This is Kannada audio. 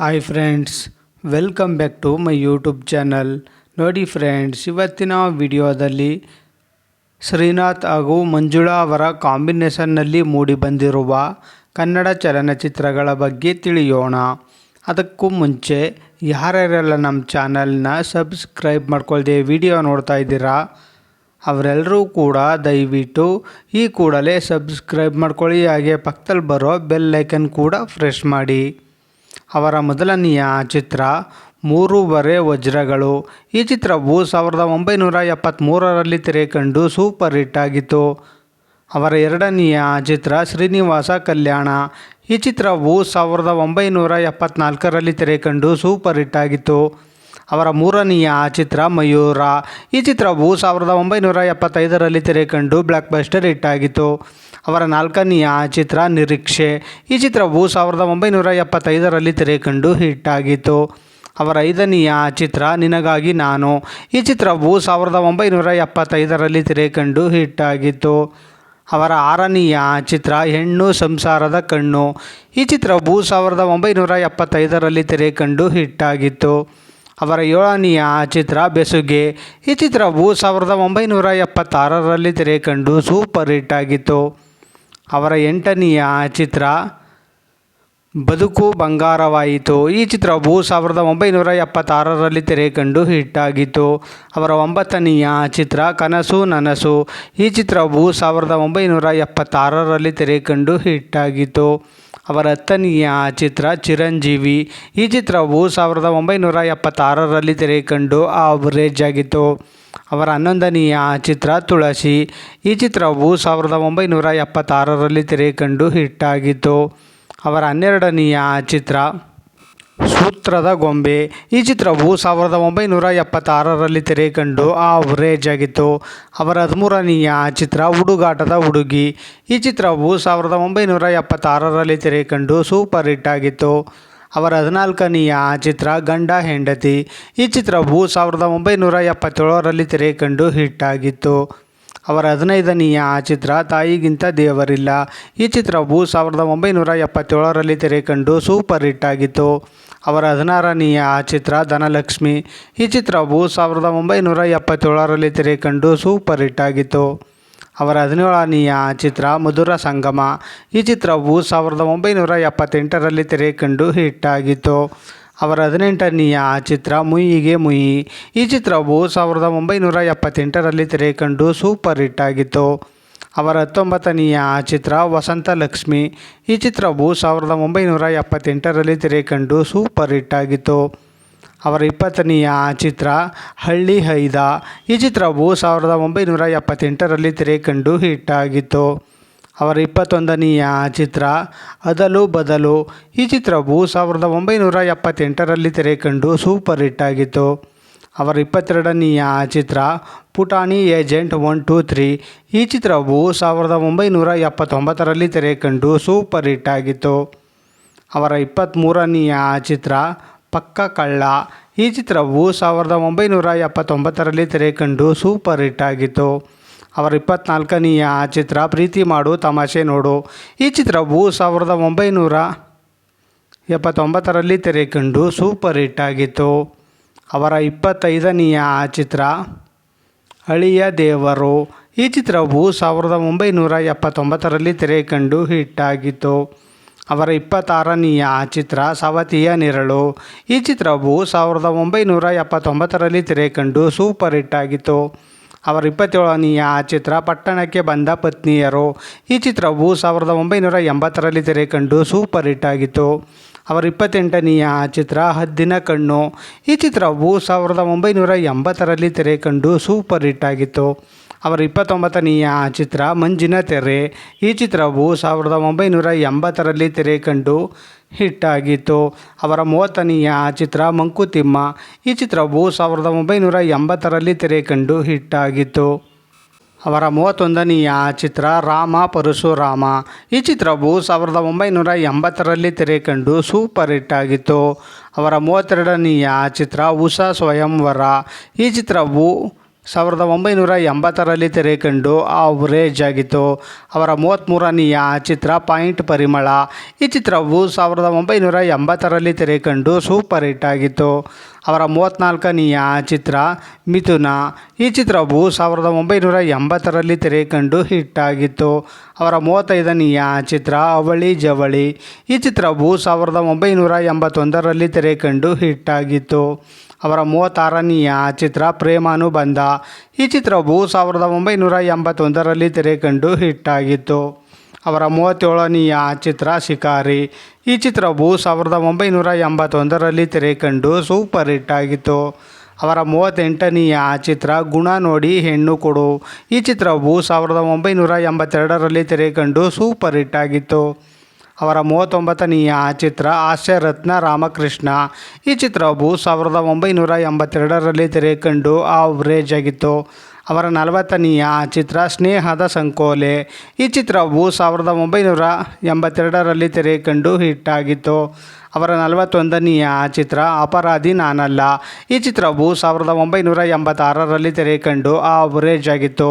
Hi friends welcome back to my YouTube channel ನೋಡಿ ಫ್ರೆಂಡ್ಸ್ ಇವತ್ತಿನ ವಿಡಿಯೋದಲ್ಲಿ ಶ್ರೀನಾಥ್ ಹಾಗೂ ಮಂಜುಳಾ ಅವರ ಕಾಂಬಿನೇಷನ್ನಲ್ಲಿ ಮೂಡಿಬಂದಿರುವ ಕನ್ನಡ ಚಲನಚಿತ್ರಗಳ ಬಗ್ಗೆ ತಿಳಿಯೋಣ. ಅದಕ್ಕೂ ಮುಂಚೆ ಯಾರ್ಯಾರೆಲ್ಲ ನಮ್ಮ ಚಾನಲ್ನ ಸಬ್ಸ್ಕ್ರೈಬ್ ಮಾಡ್ಕೊಳ್ದೆ ವಿಡಿಯೋ ನೋಡ್ತಾ ಇದ್ದೀರಾ, ಅವರೆಲ್ಲರೂ ಕೂಡ ದಯವಿಟ್ಟು ಈ ಕೂಡಲೇ ಸಬ್ಸ್ಕ್ರೈಬ್ ಮಾಡ್ಕೊಳ್ಳಿ. ಹಾಗೆ ಪಕ್ಕದಲ್ಲಿ ಬರೋ ಬೆಲ್ ಐಕನ್ ಕೂಡ ಫ್ರೆಶ್ ಮಾಡಿ. ಅವರ ಮೊದಲನೆಯ ಚಿತ್ರ ಮೂರೂವರೆ ವಜ್ರಗಳು. ಈ ಚಿತ್ರವು ಸಾವಿರದ ಒಂಬೈನೂರ ಎಪ್ಪತ್ತ್ಮೂರರಲ್ಲಿ ತೆರೆ ಕಂಡು ಸೂಪರ್ ಹಿಟ್ ಆಗಿತ್ತು. ಅವರ ಎರಡನೆಯ ಚಿತ್ರ ಶ್ರೀನಿವಾಸ ಕಲ್ಯಾಣ. ಈ ಚಿತ್ರವು ಸಾವಿರದ ಒಂಬೈನೂರ ಎಪ್ಪತ್ನಾಲ್ಕರಲ್ಲಿ ತೆರೆ ಕಂಡು ಸೂಪರ್ ಹಿಟ್ ಆಗಿತ್ತು. ಅವರ ಮೂರನೆಯ ಚಿತ್ರ ಮಯೂರ. ಈ ಚಿತ್ರವು ಸಾವಿರದ ಒಂಬೈನೂರ ಎಪ್ಪತ್ತೈದರಲ್ಲಿ ತೆರೆ ಕಂಡು ಬ್ಲಾಕ್ ಬಸ್ಟರ್ ಹಿಟ್ ಆಗಿತ್ತು. ಅವರ ನಾಲ್ಕನೆಯ ಚಿತ್ರ ನಿರೀಕ್ಷೆ. ಈ ಚಿತ್ರವು ಸಾವಿರದ ಒಂಬೈನೂರ ಎಪ್ಪತ್ತೈದರಲ್ಲಿ ಹಿಟ್ ಆಗಿತ್ತು. ಅವರ ಐದನೆಯ ಚಿತ್ರ ನಿನಗಾಗಿ ನಾನು. ಈ ಚಿತ್ರವು ಸಾವಿರದ ಒಂಬೈನೂರ ಎಪ್ಪತ್ತೈದರಲ್ಲಿ ಹಿಟ್ ಆಗಿತ್ತು. ಅವರ ಆರನೆಯ ಚಿತ್ರ ಹೆಣ್ಣು ಸಂಸಾರದ ಕಣ್ಣು. ಈ ಚಿತ್ರವು ಸಾವಿರದ ಒಂಬೈನೂರ ಎಪ್ಪತ್ತೈದರಲ್ಲಿ ಹಿಟ್ ಆಗಿತ್ತು. ಅವರ ಏಳನೆಯ ಚಿತ್ರ ಬೆಸುಗೆ. ಈ ಚಿತ್ರವು ಸಾವಿರದ ಒಂಬೈನೂರ ಎಪ್ಪತ್ತಾರರಲ್ಲಿ ತೆರೆ ಕಂಡು ಸೂಪರ್ ಹಿಟ್ ಆಗಿತ್ತು. ಅವರ ಎಂಟನೆಯ ಚಿತ್ರ ಬದುಕು ಬಂಗಾರವಾಯಿತು. ಈ ಚಿತ್ರವು ಸಾವಿರದ ಒಂಬೈನೂರ ಎಪ್ಪತ್ತಾರರಲ್ಲಿ ತೆರೆ ಕಂಡು ಹಿಟ್ ಆಗಿತ್ತು. ಅವರ ಒಂಬತ್ತನೆಯ ಚಿತ್ರ ಕನಸು ನನಸು. ಈ ಚಿತ್ರವು ಸಾವಿರದ ಒಂಬೈನೂರ ಎಪ್ಪತ್ತಾರರಲ್ಲಿ ತೆರೆ ಕಂಡು ಹಿಟ್ ಆಗಿತ್ತು. ಅವರ ಹತ್ತನೆಯ ಚಿತ್ರ ಚಿರಂಜೀವಿ. ಈ ಚಿತ್ರವು ಸಾವಿರದ ಒಂಬೈನೂರ ಎಪ್ಪತ್ತಾರರಲ್ಲಿ ತೆರೆ ಕಂಡು ಆವರೇಜ್ ಆಗಿತ್ತು. ಅವರ ಹನ್ನೊಂದನೆಯ ಚಿತ್ರ ತುಳಸಿ. ಈ ಚಿತ್ರವು ಸಾವಿರದ ಒಂಬೈನೂರ ಎಪ್ಪತ್ತಾರರಲ್ಲಿ ತೆರೆ ಕಂಡು ಹಿಟ್ ಆಗಿತ್ತು ಅವರ ಹನ್ನೆರಡನೆಯ ಚಿತ್ರ ಸೂತ್ರದ ಗೊಂಬೆ. ಈ ಚಿತ್ರವು ಸಾವಿರದ ಒಂಬೈನೂರ ಎಪ್ಪತ್ತಾರರಲ್ಲಿ ತೆರೆ ಕಂಡು ಆವರೇಜ್ ಆಗಿತ್ತು ಅವರ ಹದಿಮೂರನೆಯ ಚಿತ್ರ ಹುಡುಗಾಟದ ಹುಡುಗಿ ಈ ಚಿತ್ರವು ಸಾವಿರದ ಒಂಬೈನೂರ ಎಪ್ಪತ್ತಾರರಲ್ಲಿ ತೆರೆ ಕಂಡು ಸೂಪರ್ ಹಿಟ್ ಆಗಿತ್ತು. ಅವರ ಹದಿನಾಲ್ಕನೆಯ ಚಿತ್ರ ಗಂಡ ಹೆಂಡತಿ. ಈ ಚಿತ್ರವು ಸಾವಿರದ ಒಂಬೈನೂರ ಎಪ್ಪತ್ತೇಳರಲ್ಲಿ ತೆರೆ ಕಂಡು ಹಿಟ್ ಆಗಿತ್ತು. ಅವರ ಹದಿನೈದನೆಯ ಚಿತ್ರ ತಾಯಿಗಿಂತ ದೇವರಿಲ್ಲ. ಈ ಚಿತ್ರವು ಸಾವಿರದ ಒಂಬೈನೂರ ಎಪ್ಪತ್ತೇಳರಲ್ಲಿ ತೆರೆ ಕಂಡು ಸೂಪರ್ ಹಿಟ್ ಆಗಿತ್ತು. ಅವರ ಹದಿನಾರನೆಯ ಚಿತ್ರ ಧನಲಕ್ಷ್ಮಿ. ಈ ಚಿತ್ರವು ಸಾವಿರದ ಒಂಬೈನೂರ ಎಪ್ಪತ್ತೇಳರಲ್ಲಿ ತೆರೆ ಕಂಡು ಸೂಪರ್ ಹಿಟ್ ಆಗಿತ್ತು. ಅವರ ಹದಿನೇಳನೆಯ ಚಿತ್ರ ಮಧುರ ಸಂಗಮ. ಈ ಚಿತ್ರವು ಸಾವಿರದ ಒಂಬೈನೂರ ಎಪ್ಪತ್ತೆಂಟರಲ್ಲಿ ತೆರೆ ಕಂಡು ಹಿಟ್ ಆಗಿತ್ತು ಅವರ ಹದಿನೆಂಟನೆಯ ಚಿತ್ರ ಮುಯಿಗೆ ಮುಯಿ ಈ ಚಿತ್ರವು ಸಾವಿರದ ಒಂಬೈನೂರ ಎಪ್ಪತ್ತೆಂಟರಲ್ಲಿ ತೆರೆ ಕಂಡು ಸೂಪರ್ ಹಿಟ್ ಆಗಿತ್ತು ಅವರ ಹತ್ತೊಂಬತ್ತನೆಯ ಚಿತ್ರ ವಸಂತ ಲಕ್ಷ್ಮಿ. ಈ ಚಿತ್ರವು ಸಾವಿರದ ಒಂಬೈನೂರ ಎಪ್ಪತ್ತೆಂಟರಲ್ಲಿ ತೆರೆ ಕಂಡು ಸೂಪರ್ ಹಿಟ್ ಆಗಿತ್ತು ಅವರ ಇಪ್ಪತ್ತನೆಯ ಚಿತ್ರ ಹಳ್ಳಿ ಹೈದ. ಈ ಚಿತ್ರವು ಸಾವಿರದ ಒಂಬೈನೂರ ಎಪ್ಪತ್ತೆಂಟರಲ್ಲಿ ತೆರೆ ಕಂಡು ಹಿಟ್ ಆಗಿತ್ತು ಅವರ ಇಪ್ಪತ್ತೊಂದನೆಯ ಚಿತ್ರ ಅದಲು ಬದಲು. ಈ ಚಿತ್ರವು ಸಾವಿರದ ಒಂಬೈನೂರ ಎಪ್ಪತ್ತೆಂಟರಲ್ಲಿ ತೆರೆ ಕಂಡು ಸೂಪರ್ ಹಿಟ್ ಆಗಿತ್ತು ಅವರ ಇಪ್ಪತ್ತೆರಡನೆಯ ಚಿತ್ರ ಪುಟಾಣಿ ಏಜೆಂಟ್ ಒನ್ ಟೂ ತ್ರೀ. ಈ ಚಿತ್ರವು ಸಾವಿರದ ಒಂಬೈನೂರ ಎಪ್ಪತ್ತೊಂಬತ್ತರಲ್ಲಿ ತೆರೆ ಕಂಡು ಸೂಪರ್ ಹಿಟ್ ಆಗಿತ್ತು ಅವರ ಇಪ್ಪತ್ತ್ಮೂರನೆಯ ಚಿತ್ರ ಪಕ್ಕ ಕಳ್ಳ. ಈ ಚಿತ್ರವು ಸಾವಿರದ ಒಂಬೈನೂರ ಎಪ್ಪತ್ತೊಂಬತ್ತರಲ್ಲಿ ತೆರೆ ಕಂಡು ಸೂಪರ್ ಹಿಟ್ ಆಗಿತ್ತು. ಅವರ ಇಪ್ಪತ್ತ್ನಾಲ್ಕನೆಯ ಚಿತ್ರ ಪ್ರೀತಿ ಮಾಡು ತಮಾಷೆ ನೋಡು. ಈ ಚಿತ್ರವು ಸಾವಿರದ ಒಂಬೈನೂರ ಎಪ್ಪತ್ತೊಂಬತ್ತರಲ್ಲಿ ತೆರೆ ಕಂಡು ಸೂಪರ್ ಹಿಟ್ ಆಗಿತ್ತು. ಅವರ ಇಪ್ಪತ್ತೈದನೆಯ ಚಿತ್ರ, ಅಳಿಯ ದೇವರು. ಈ ಚಿತ್ರವು ಸಾವಿರದ ಒಂಬೈನೂರ ಎಪ್ಪತ್ತೊಂಬತ್ತರಲ್ಲಿ ತೆರೆ ಕಂಡು ಹಿಟ್ ಆಗಿತ್ತು. ಅವರ ಇಪ್ಪತ್ತಾರನೆಯ ಚಿತ್ರ ಸವತಿಯ ನೆರಳು. ಈ ಚಿತ್ರವು ಸಾವಿರದ ಒಂಬೈನೂರ ಎಪ್ಪತ್ತೊಂಬತ್ತರಲ್ಲಿ ತೆರೆ ಕಂಡು ಸೂಪರ್ ಹಿಟ್ ಆಗಿತ್ತು. ಅವರ ಇಪ್ಪತ್ತೇಳನೆಯ ಚಿತ್ರ ಪಟ್ಟಣಕ್ಕೆ ಬಂದ ಪತ್ನಿಯರು. ಈ ಚಿತ್ರವು ಸಾವಿರದ ಒಂಬೈನೂರ ಎಂಬತ್ತರಲ್ಲಿ ತೆರೆ ಕಂಡು ಸೂಪರ್ ಹಿಟ್ ಆಗಿತ್ತು. ಅವರ ಇಪ್ಪತ್ತೆಂಟನೆಯ ಚಿತ್ರ, ಹದ್ದಿನ ಕಣ್ಣು. ಈ ಚಿತ್ರವು ಸಾವಿರದ ಒಂಬೈನೂರ ಎಂಬತ್ತರಲ್ಲಿ ತೆರೆ ಕಂಡು ಸೂಪರ್ ಹಿಟ್ ಆಗಿತ್ತು. ಅವರ ಇಪ್ಪತ್ತೊಂಬತ್ತನೆಯ ಚಿತ್ರ, ಮಂಜಿನ ತೆರೆ. ಈ ಚಿತ್ರವು ಸಾವಿರದ ಒಂಬೈನೂರ ಎಂಬತ್ತರಲ್ಲಿ ತೆರೆ ಕಂಡು ಹಿಟ್ ಆಗಿತ್ತು. ಅವರ ಮೂವತ್ತನೆಯ ಚಿತ್ರ, ಮಂಕುತಿಮ್ಮ. ಈ ಚಿತ್ರವು ಸಾವಿರದ ಒಂಬೈನೂರ ಎಂಬತ್ತರಲ್ಲಿ ತೆರೆ ಕಂಡು ಹಿಟ್ ಆಗಿತ್ತು. ಅವರ ಮೂವತ್ತೊಂದನೆಯ ಚಿತ್ರ ರಾಮ ಪರಶುರಾಮ. ಈ ಚಿತ್ರವು ಸಾವಿರದ ಒಂಬೈನೂರ ಎಂಬತ್ತರಲ್ಲಿ ತೆರೆ ಕಂಡು ಸೂಪರ್ ಹಿಟ್ ಆಗಿತ್ತು. ಅವರ ಮೂವತ್ತೆರಡನೆಯ ಚಿತ್ರ ಉಷಾ ಸ್ವಯಂವರ. ಈ ಚಿತ್ರವು ಸಾವಿರದ ಒಂಬೈನೂರ ಎಂಬತ್ತರಲ್ಲಿ ತೆರೆ ಕಂಡು ಅವರೇಜ್ ಆಗಿತ್ತು. ಅವರ ಮೂವತ್ತ್ಮೂರನೆಯ ಚಿತ್ರ ಪಾಯಿಂಟ್ ಪರಿಮಳ. ಈ ಚಿತ್ರವು ಸಾವಿರದ ಒಂಬೈನೂರ ಎಂಬತ್ತರಲ್ಲಿ ತೆರೆ ಕಂಡು ಸೂಪರ್ ಹಿಟ್ ಆಗಿತ್ತು. ಅವರ ಮೂವತ್ತ್ನಾಲ್ಕನೆಯ ಚಿತ್ರ ಮಿಥುನ. ಈ ಚಿತ್ರವು ಸಾವಿರದ ಒಂಬೈನೂರ ಎಂಬತ್ತರಲ್ಲಿ ತೆರೆ ಕಂಡು ಹಿಟ್ ಆಗಿತ್ತು. ಅವರ ಮೂವತ್ತೈದನೆಯ ಚಿತ್ರ ಅವಳಿ ಜವಳಿ. ಈ ಚಿತ್ರವು ಸಾವಿರದ ಒಂಬೈನೂರ ಎಂಬತ್ತೊಂದರಲ್ಲಿ ತೆರೆ ಕಂಡು ಹಿಟ್ ಆಗಿತ್ತು. ಅವರ ಮೂವತ್ತಾರನೆಯ ಚಿತ್ರ ಪ್ರೇಮಾನುಬಂಧ. ಈ ಚಿತ್ರವು ಸಾವಿರದ ಒಂಬೈನೂರ ಎಂಬತ್ತೊಂದರಲ್ಲಿ ತೆರೆ ಕಂಡು ಹಿಟ್ ಆಗಿತ್ತು ಅವರ ಮೂವತ್ತೇಳನೆಯ ಚಿತ್ರ ಶಿಕಾರಿ. ಈ ಚಿತ್ರವು ಸಾವಿರದ ಒಂಬೈನೂರ ಎಂಬತ್ತೊಂದರಲ್ಲಿ ತೆರೆ ಕಂಡು ಸೂಪರ್ ಹಿಟ್ ಆಗಿತ್ತು ಅವರ ಮೂವತ್ತೆಂಟನೆಯ ಚಿತ್ರ ಗುಣ ನೋಡಿ ಹೆಣ್ಣು ಕೊಡು. ಈ ಚಿತ್ರವು ಸಾವಿರದ ಒಂಬೈನೂರ ಎಂಬತ್ತೆರಡರಲ್ಲಿ ತೆರೆ ಕಂಡು ಸೂಪರ್ ಹಿಟ್ ಆಗಿತ್ತು ಅವರ ಮೂವತ್ತೊಂಬತ್ತನೆಯ ಚಿತ್ರ ಹಾಸ್ಯರತ್ನ ರಾಮಕೃಷ್ಣ. ಈ ಚಿತ್ರವು ಸಾವಿರದ ಒಂಬೈನೂರ ಎಂಬತ್ತೆರಡರಲ್ಲಿ ತೆರೆ ಕಂಡು ಆವ್ರೇಜ್ ಆಗಿತ್ತು ಅವರ ನಲವತ್ತನೆಯ ಚಿತ್ರ ಸ್ನೇಹದ ಸಂಕೋಲೆ. ಈ ಚಿತ್ರವು ಸಾವಿರದ ಒಂಬೈನೂರ ಎಂಬತ್ತೆರಡರಲ್ಲಿ ತೆರೆ ಕಂಡು ಹಿಟ್ ಆಗಿತ್ತು ಅವರ ನಲವತ್ತೊಂದನೆಯ ಚಿತ್ರ ಅಪರಾಧಿ ನಾನಲ್ಲ. ಈ ಚಿತ್ರವು ಸಾವಿರದ ಒಂಬೈನೂರ ಎಂಬತ್ತಾರರಲ್ಲಿ ತೆರೆ ಕಂಡು ಆವ್ರೇಜ್ ಆಗಿತ್ತು